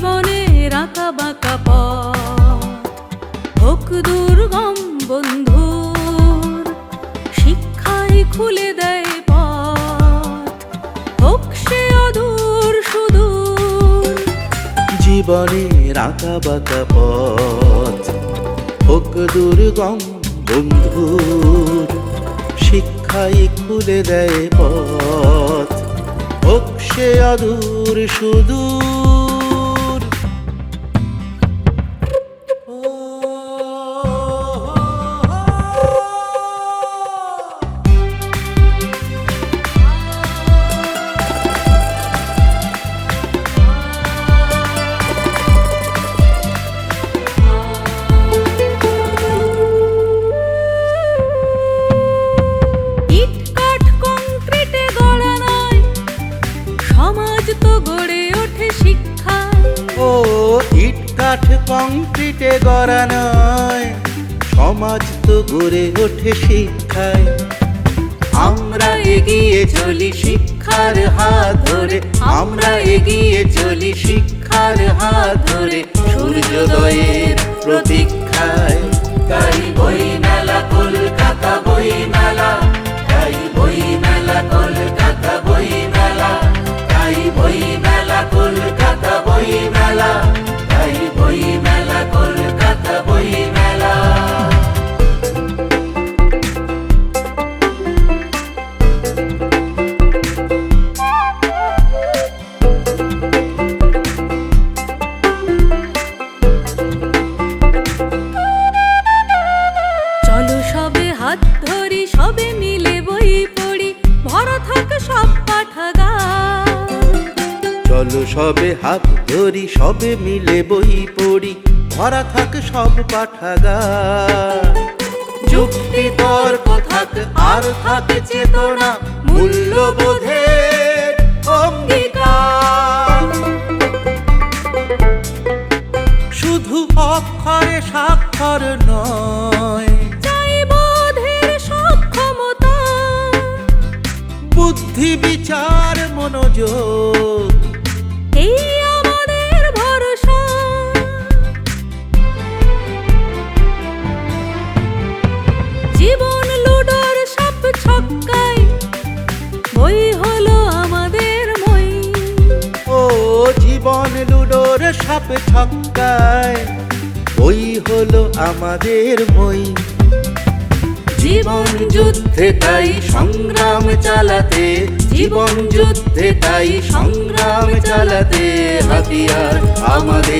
জীবনের আঁকা বাঁকা পথ। হোক দুর্গম বন্ধু শিক্ষাই খুলে দেয় পথ। হোক সে অদূর শুধু জীবনের আঁকা বাঁকা পথ। হোক দুর্গম বন্ধু শিক্ষাই খুলে দেয় পথ। হোক সে অদূর সুদূর সমাজ তো গড়ে ওঠে শিক্ষায় ও ইট কাঠ কংক্রিটে গড়া নয় সমাজ তো গড়ে ওঠে শিক্ষায়। আমরা এগিয়ে চলি শিক্ষার হাত ধরে, আমরা এগিয়ে চলি শিক্ষার হাত ধরে, সূর্যোদয়ের প্রতীক্ষায় সবে হাত ধরি, সবে মিলে বই পড়ি। ভরা থাক সব পাঠাগার। চলো সবে হাত ধরি, সবে মিলে বই পড়ি। ভরা থাক সব পাঠাগার। যুক্তি তর্ক থাক, আর থাকে চেতনা, মূল্যবোধের অঙ্গীকার। শুধু অক্ষরে স্বাক্ষর নয় বুদ্ধি বিচার মনোযোগ। এই আমাদের ভরসা। জীবন লুডোর সাপ ছক্কায় বই হলো আমাদের মই। ও জীবন লুডোর সাপ ছক্কায় ওই হলো আমাদের মই। জীবন যুদ্ধে তাই সংগ্রাম চালাতে জীবন যুদ্ধে তাই সংগ্রাম চালাতে হাতিয়ার আমাদের